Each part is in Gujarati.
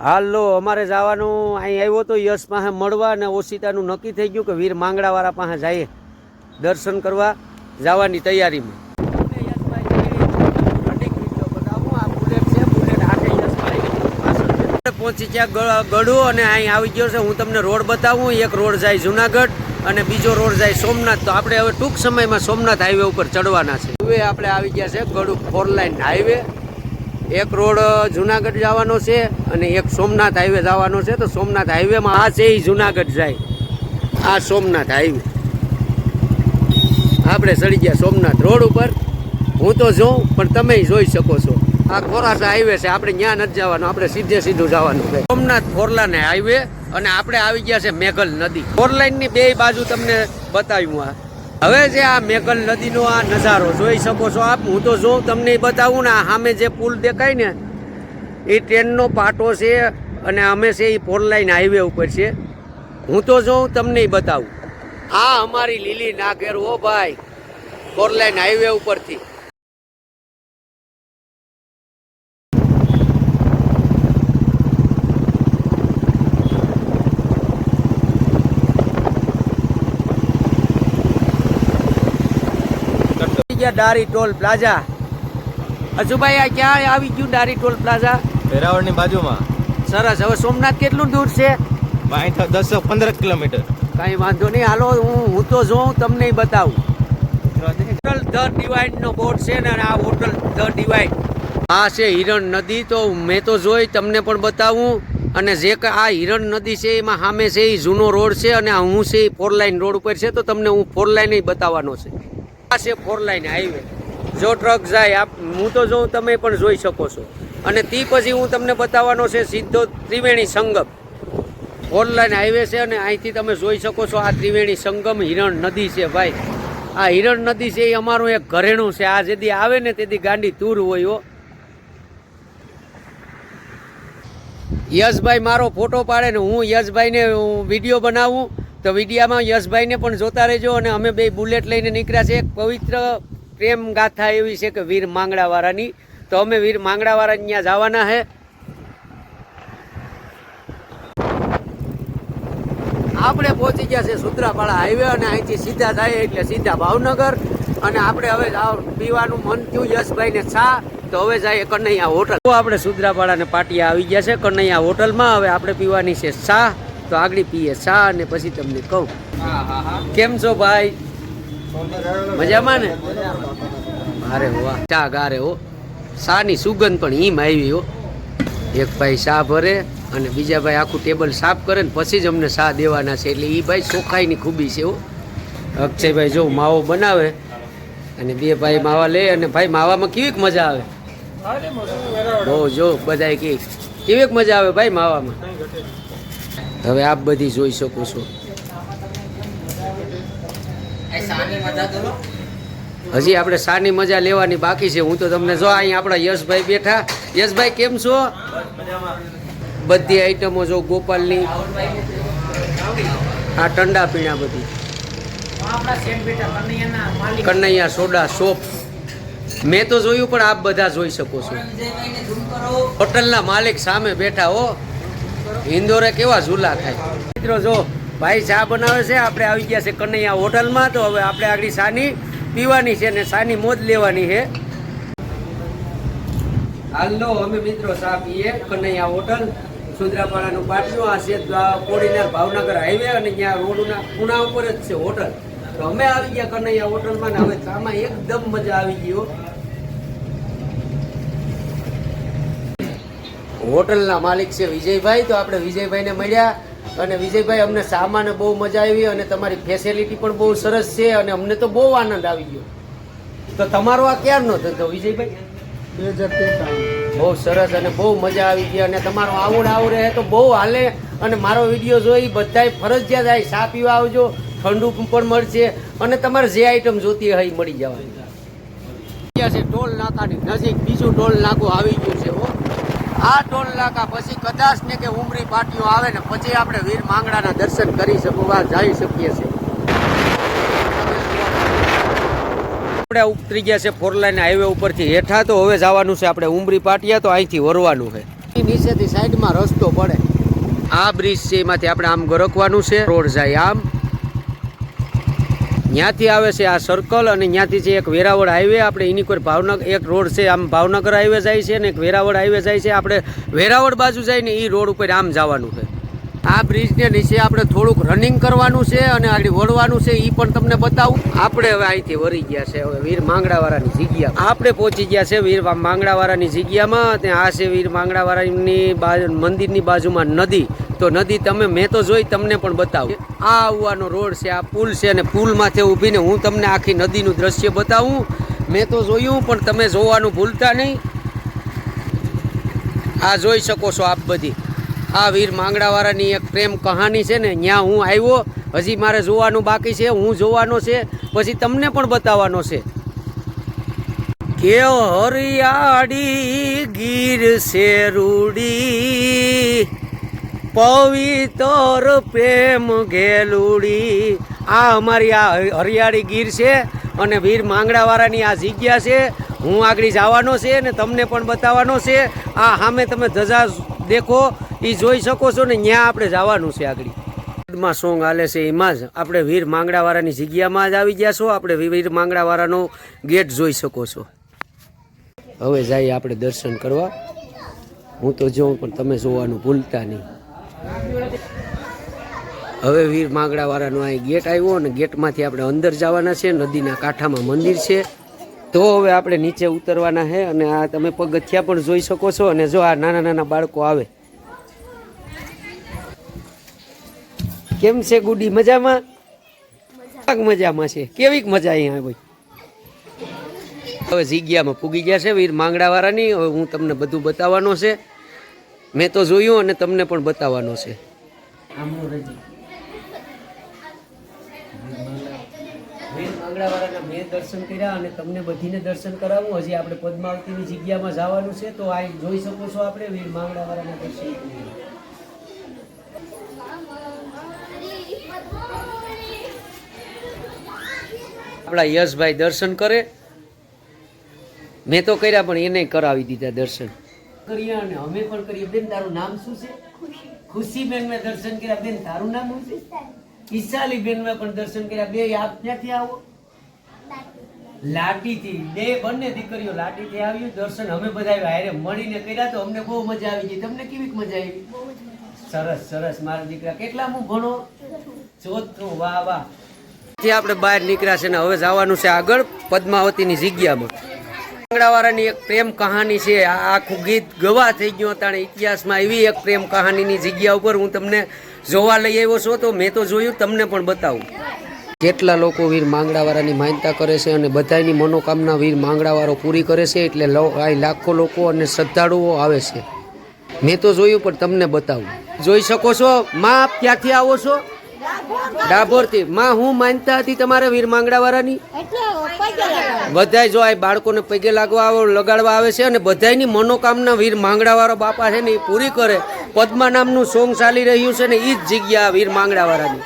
હાલો, અમારે જવાનું, અહીં આવ્યો તો યશ પાસે મળવા અને ઓશિતાનું નક્કી થઈ ગયું કે વીર માંગડાવાળા પાસે જઈએ. દર્શન કરવા જવાની તૈયારીમાં. પહોંચી ગયા ગ- અને અહીં આવી ગયો છે. હું તમને રોડ બતાવું, એક રોડ જાય જુનાગઢ અને બીજો રોડ જાય સોમનાથ. તો આપણે હવે ટૂંક સમયમાં સોમનાથ હાઈવે ઉપર ચડવાના છે. હવે આપણે આવી ગયા છે ગળું ફોર લાઈન હાઈવે. એક રોડ જુનાગઢ જવાનો છે. અને એક સોમનાથ હાઈવે જવાનો છે તો સોમનાથ હાઈવેમાં આ છે એ જુનાગઢ જાય. આ સોમનાથ હાઈવે. આપણે ચડી ગયા સોમનાથ રોડ ઉપર. હું તો જોઉં, પણ તમે જોઈ શકો છો. આ ખોરાસા હાઈવે છે, આપણે ત્યાં નથી જવાનું, આપણે સીધે સીધું જવાનું છે. સોમનાથ ફોરલાને હાઈવે અને આપણે આવી ગયા છે મેઘલ નદી. ફોરલાઇનની બે બાજુ તમને બતાવ્યું આ. હવે જે આ મેઘલ નદીનો આ નજારો, જોઈ શકો છો આપ? હું તો જોઉં, તમને બતાવું ને આ સામે જે પુલ દેખાય ને એ ટ્રેનનો પાટો છે અને અમે છે એ ફોર લાઈન હાઈવે ઉપર છે. હું તો જોઉં, તમને બતાવું. આ અમારી લીલી નાગેર હો ભાઈ, ફોર લાઈન હાઈવે ઉપરથી. Dari toll plaza. અજુભાઈ આ ક્યાં આવી ગયું ડારી ટોલ પ્લાઝા? વેરાવળની બાજુમાં. સરસ હવે સોમનાથ કેટલું દૂર છે? દસ પંદર કિલોમીટર. કાંઈ વાંધો નહીં હાલો હું હું તો જોઉં તમને બતાવું. હોટલ ધ ડિવાઇડનો બોર્ડ છે ને આ હોટલ ધ ડિવાઇડ આ છે હિરણ નદી તો મેં તો જોઈ તમને પણ બતાવું. અને જે આ હિરણ નદી છે એમાં સામે છે એ જૂનો રોડ છે અને હું છે એ ફોર લાઈન રોડ ઉપર છે તો તમને હું ફોર લાઈન બતાવવાનો છે. આ છે ફોર લાઈન હાઈવે. જો ટ્રક જાય, આપ, હું તો જોઉં, તમે પણ જોઈ શકો છો. અને તે પછી હું તમને બતાવવાનો છે સીધો Triveni Sangam. Four line highway છે અને અહીંથી તમે જોઈ શકો છો આ ત્રિવેણી સંગમ હિરણ નદી છે ભાઈ. આ હિરણ નદી છે એ અમારું એક ઘરેણું છે. આ જેદી આવે ને તેથી ગાંડી તૂર હોય હો. યશભાઈ મારો ફોટો પાડે ને હું યશભાઈને વીડિયો બનાવું. તો વિડીયામાં યશભાઈને પણ જોતા રહેજો અને અમે બે બુલેટ લઈને નીકળ્યા છે એક પવિત્ર પ્રેમ ગાથા એવી છે કે વીર માંગડાવાળાની. તો અમે વીર માંગડાવાળા ત્યાં જવાના છે આપણે પહોંચી ગયા છે સુત્રાપાડા હાઈવે અને અહીંથી સીધા થાય એટલે સીધા ભાવનગર. અને આપણે હવે પીવાનું મન થયું યશભાઈને ચા. તો હવે જાય કનૈયા હોટલ. તો આપણે સુદ્રાપાડા ને પાટિયા આવી ગયા છે કનૈયા હોટલમાં. હવે આપણે પીવાની છે ચા. તો આગળ પીએ ચા અને પછી તમને કહું. કેમ છો ભાઈ? મજામાં ને? અરે વાહ ચા ગારે હો. શાની સુગંધ પણ હિમ આવી હો. એક ભાઈ શા ભરે અને બીજા ભાઈ આખું ટેબલ સાફ કરે ને પછી જ અમને શા દેવાના છે. એટલે એ ભાઈ ચોખાઈની ખૂબી છે હો. અક્ષયભાઈ જો માવો બનાવે અને બે ભાઈ માવા લે અને ભાઈ માવામાં કેવીક મજા આવે? બહુ જો, બધાય કે કેવીક મજા આવે ભાઈ માવામાં? હવે આપ બધી જોઈ શકો છો. હજી આપણે સાની મજા લેવાની બાકી છે. હું તો તમને જો અહીં આપણા યશભાઈ બેઠા. યશભાઈ, કેમ છો? બધી આઈટમો જો ગોપાલની. આ ઠંડા પીણા બધી. કનૈયા સોડા સોપ મેં તો જોયું, પણ આપ બધા જોઈ શકો છો. હોટલના માલિક સામે બેઠા હો. ઇન્દોરે કેવા ઝૂલા થાય. મિત્રો, જો ભાઈ ચા બનાવે છે, આપણે આવી ગયા છે કનૈયા હોટલમાં, તો હવે આપણે આગળ સાની પીવાની છે ને સાની મોજ લેવાની છે. હાલો, અમે મિત્રો ચા પીએ, કનૈયા હોટલ, સુંદરાપાડાનું પાટલું આ છે કોડીનાર ભાવનગર હાઈવે અને ત્યાં રોડના ખૂણા ઉપર જ છે હોટલ. તો અમે આવી ગયા કનૈયા હોટલમાં ને હવે ચામાં એકદમ મજા આવી ગયો હોટલના માલિક છે વિજયભાઈ, તો આપણે વિજયભાઈને મળ્યા. અને વિજયભાઈ અમને સામાન બહુ મજા આવી અને તમારી ફેસિલિટી પણ બહુ સરસ છે અને અમને તો બહુ આનંદ આવી ગયો. તો તમારો આ ક્યારનો ધંધો વિજયભાઈ? બે હજાર બહુ સરસ અને બહુ મજા આવી ગઈ અને તમારો આવડ આવું રહે તો બહુ હાલે અને મારો વીડિયો જોઈ બધાય ફરજિયાત આવી ચા પીવા આવજો ઠંડુ પણ મળશે અને તમારે જે આઈટમ જોતી હોય મળી જવાની. છે ટોલ નાકાની નજીક બીજું ટોલ નાકું આવી ગયું છે હો. આ ટોલ નાકા પછી કદાચ ને કે ઉમરી પાટીઓ આવે ને પછી આપણે વીર માંગડાના દર્શન કરી શકવા જઈ શકીએ છીએ. આપણે ઉતરી ગયા છે ફોર લાઈન હાઈવે ઉપરથી. હેઠા તો હવે જવાનું છે આપણે ઉમરી પાટિયા તો અહીંથી વરવાનું છે. નીચેથી સાઈડમાં રસ્તો પડે. આ બ્રિજ છે એમાંથી આપણે આમ ગરકવાનું છે. રોડ જાય આમ. ત્યાંથી આવે છે આ સર્કલ અને ત્યાંથી છે એક વેરાવળ હાઈવે આપણે એની કોઈ ભાવનગર, એક રોડ છે, આમ ભાવનગર હાઈવે જાય છે અને એક વેરાવળ હાઈવે જાય છે. આપણે વેરાવળ બાજુ જાય ને એ રોડ ઉપર આમ જવાનું છે. આ બ્રિજને નીચે આપણે થોડુંક રનિંગ કરવાનું છે અને આગળ વળવાનું છે એ પણ તમને બતાવું. આપણે હવે અહીંથી વળી ગયા છે, હવે વીર માંગડાવાળાની જગ્યા. આપણે પહોંચી ગયા છે વીર માંગડાવાળાની જગ્યામાં. ત્યાં આ છે વીર માંગડાવાળાની બાજુ મંદિરની બાજુમાં નદી. તો નદી તમે, મેં તો જોઈ તમને પણ બતાવું. આ આવવાનો રોડ છે, આ પુલ છે અને પુલ માથે ઊભીને હું તમને આખી નદીનું દ્રશ્ય બતાવું. મેં તો જોયું, પણ તમે જોવાનું ભૂલતા નહીં. આ જોઈ શકો છો આપ બધી. આ વીર માંગડાવાળાની એક પ્રેમ કહાની છે ને ત્યાં હું આવ્યો, હજી મારે જોવાનું બાકી છે, હું જોવાનો છે, પછી તમને પણ બતાવવાનો છે. કે હરિયાળી ગીર છે રૂડી પવિત્ર પ્રેમ ઘેલુડી આ અમારી આ હરિયાળી ગીર છે અને વીર માંગડાવાળાની આ જગ્યા છે. હું આગળ જવાનો છે ને તમને પણ બતાવવાનો છે. આ સામે તમે ધજા દેખો, એ જોઈ શકો છો ને ત્યાં આપણે જવાનું છે આગળ. માં સોંગ હાલે છે એમાં જ. આપણે વીર માંગડાવાળાની જગ્યામાં જ આવી ગયા છો. આપણે વીર માંગડાવાળાનો ગેટ જોઈ શકો છો. હવે જઈએ આપણે દર્શન કરવા. હું તો જોઉં પણ તમે જોવાનું ભૂલતા નહીં. હવે વીર માંગડાવાળાનો અહીં ગેટ આવ્યો અને ગેટમાંથી આપણે અંદર જવાના છે. નદીના કાંઠામાં મંદિર છે. તો હવે આપણે નીચે ઉતરવાના છે અને આ તમે પગથિયા પણ જોઈ શકો છો અને જો આ નાના નાના બાળકો આવે. કેમ છે ગુડી? મજામાં? મજામાં છે. કેવીક મજા અહીંયા ભાઈ હવે જગ્યામાં પૂગી ગયા છે વીર માંગડાવાળાની. હવે હું તમને બધું બતાવવાનો છે. મેં તો જોયું અને તમને પણ બતાવવાનો છે. વીર માંગડાવાળાના મેં દર્શન કર્યા અને તમને બધીને દર્શન કરાવવું હજી આપણે પદ્માવતીની જગ્યામાં જવાનું છે તો આ જોઈ શકો છો આપણે વીર માંગડાવાળાના દર્શન આપણા યશભાઈ દર્શન કરે. મેં તો કર્યા પણ એને કરાવી દીધા દર્શન. કર્યા અને અમે પણ કરીએ. બેન તારું નામ શું છે? ખુશી. બેન મેં દર્શન કર્યા. બેન તારું નામ શું છે? ઈશાલી. બેન મેં પણ દર્શન કર્યા. બે આપ ક્યાંથી આવો? લાટીથી. બે બંને દીકરીઓ લાટીથી આવી. દર્શન અમે બધા હારે મળીને કર્યા તો અમને બહુ મજા આવી ગઈ. તમને કેવી મજા આવી? સરસ સરસ. મારા દીકરા કેટલા હું ભણો? ચોથું. વાહ વાહ. થી આપણે બહાર નીકળ્યા છે ને હવે જવાનું છે આગળ પદ્માવતીની જગ્યામાં. આંગણાવાળાની એક પ્રેમ કહાની છે. આખું ગીત ગવા થઈ ગયું તાણે ઇતિહાસમાં એવી એક પ્રેમ કહાનીની જગ્યા ઉપર હું તમને જોવા લઈ આવ્યો છું. તો મેં તો જોયું, તમને પણ બતાવું. કેટલા લોકો વીર માંગડાવાળાની માન્યતા કરે છે અને બધાની મનોકામના વીર માંગડાવાળો પૂરી કરે છે એટલે લાખો લોકો અને શ્રદ્ધાળુઓ આવે છે. મેં તો જોયું, પણ તમને બતાવું. જોઈ શકો છો માં ક્યાંથી આવો છો? ડાભોરથી? માં હું માનતા હતી તમારે વીર માંગડાવાળાની. બધાય જો આ બાળકોને પગે લાગવા આવે લગાડવા આવે છે અને બધાયની મનોકામના વીર માંગડાવાળો બાપા છે ને એ પૂરી કરે. પદ્મા નામનું સોંગ ચાલી રહ્યું છે ને એ જ જગ્યા વીર માંગડાવાળાની.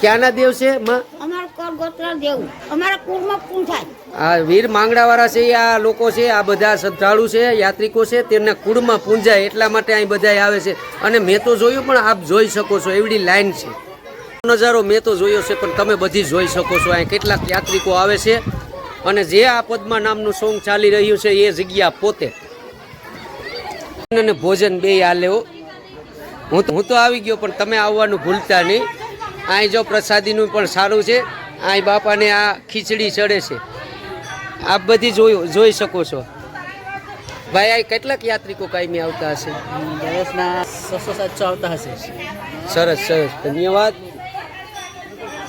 ક્યાંના દેવ છે માં? અમારા કોર ગોત્ર દેવ. અમારા કુળમાં કુળ થાય. આ વીર માંગડાવાળા છે, આ લોકો છે, આ બધા શ્રદ્ધાળુ છે, યાત્રિકો છે, તેમના કુળમાં પૂંજાય એટલા માટે અહીં બધા આવે છે. અને મેં તો જોયું, પણ આપ જોઈ શકો છો, એવડી લાઈન છે. નજારો મેં તો જોયો છે, પણ તમે બધી જોઈ શકો છો, અહીં કેટલાક યાત્રિકો આવે છે. અને જે આ પદ્મા નામનું સોંગ ચાલી રહ્યું છે, એ જગ્યા પોતે. અને ભોજન બે આ લેવો હું તો હું તો આવી ગયો, પણ તમે આવવાનું ભૂલતા નહીં. અહીં જો પ્રસાદીનું પણ સારું છે, અહીં બાપાને આ ખીચડી ચડે છે. આપ બધી જોયું જોઈ શકો છો. ભાઈ આ કેટલાક યાત્રિકો કાયમી આવતા હશે? દિવસના છસો સાતસો આવતા હશે. સરસ સરસ. ધન્યવાદ.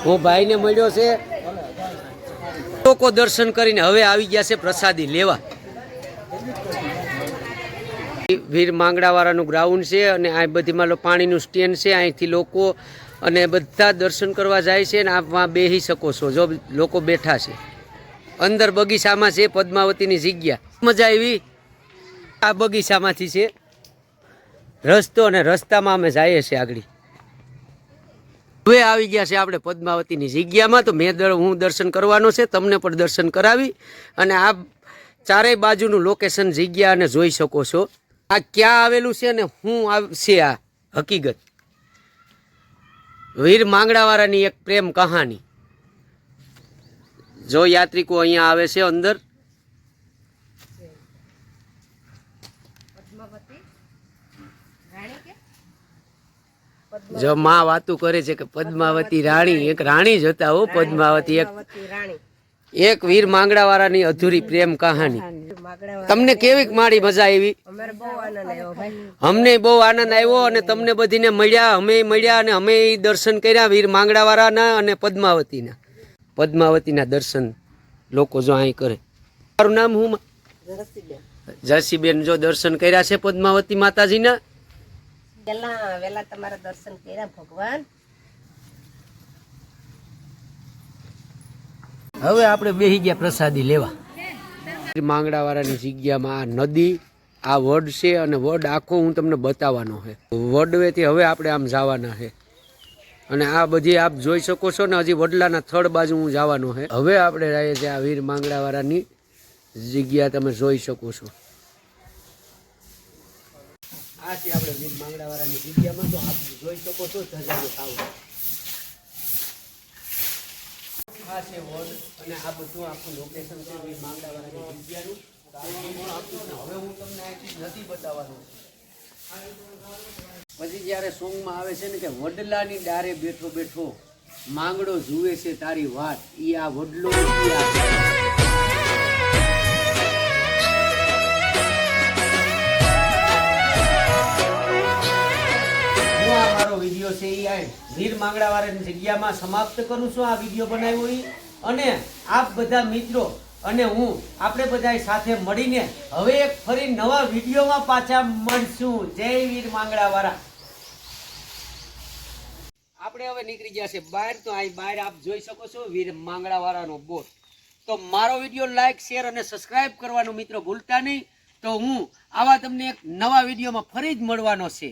હું ભાઈને મળ્યો છે. લોકો દર્શન કરીને હવે આવી ગયા છે પ્રસાદી લેવા. વીર માંગડાવાળાનું ગ્રાઉન્ડ છે અને આ બધીમાં પાણીનું સ્ટેન્ડ છે. અહીંથી લોકો અને બધા દર્શન કરવા જાય છે અને આપ બેસી શકો છો જો લોકો બેઠા છે. અંદર બગીચામાં છે, પદ્માવતીની જગ્યા. મજા આવી. આ બગીચામાંથી છે. રસ્તો અને રસ્તામાં અમે જઈએ છીએ આગળ. હવે આવી ગયા છે આપણે પદ્માવતીની જગ્યામાં. તો મેં હું દર્શન કરવાનો છે. તમને પણ દર્શન કરાવી. અને આ ચારેય બાજુનું લોકેશન જગ્યા અને જોઈ શકો છો. આ ક્યાં આવેલું છે ને શું છે આ હકીકત. વીર માંગડાવાળાની એક પ્રેમ કહાની. જો યાત્રિકો અહીંયા આવે છે અંદર. જો માં વાતું કરે છે કે પદ્માવતી રાણી એક રાણી જોતા હો પદ્માવતી એક એક વીર માંગડાવાળાની અધૂરી પ્રેમ કહાની. તમને કેવી મારી મજા આવી? અમને બહુ આનંદ આવ્યો અને તમને બધીને મળ્યા અમે મળ્યા અને અમે દર્શન કર્યા વીર માંગડાવાળાના અને પદ્માવતીના. પદ્માવતીના દર્શન લોકો જો અહીં કરે. મારું નામ હું જસીબેન જો દર્શન કર્યા છે પદ્માવતી માતાજીના? વેલા વેલા તમારા દર્શન કર્યા ભગવાન. હવે આપણે બેહી ગયા પ્રસાદી લેવા. માંગડાવાળાની જગ્યામાં આ નદી આ વડ છે અને વડ આખો હું તમને બતાવવાનો છે વડવેથી હવે આપણે આમ જવાના છે અને આ બધી આપ જોઈ શકો છો ને હજી વડલાના થડ બાજુ હું જવાનો છે હવે આપણે રહીએ છીએ આ વીર માંગડાવાળાની જગ્યા તમે જોઈ શકો છો. હવે હું તમને નથી બતાવવાનો. પછી જ્યારે સોંગમાં આવે છે ને કે વડલાની ડારે બેઠો બેઠો માંગડો જુએ છે તારી વાત, ઈ આ વડલો મારો વીડિયો છે એ આ વીર માંગડાવાળાની જગ્યામાં સમાપ્ત કરું છું આ વીડિયો બનાવ્યો એ અને આપ બધા મિત્રો અને હું આપણે બધા સાથે મળીને હવે ફરી નવા વિડીયોમાં પાછા મળશું. જય વીર માંગડાવાળા. આપણે હવે નીકળી ગયા છે બહાર, તો અહીં બહાર આપ જોઈ શકો છો વીર માંગડાવાળાનો બોટ. તો મારો વીડિયો લાઈક શેર અને સબસ્ક્રાઇબ કરવાનું મિત્રો ભૂલતા નહીં. તો હું આવા તમને એક નવા વિડીયોમાં ફરી જ મળવાનો છે.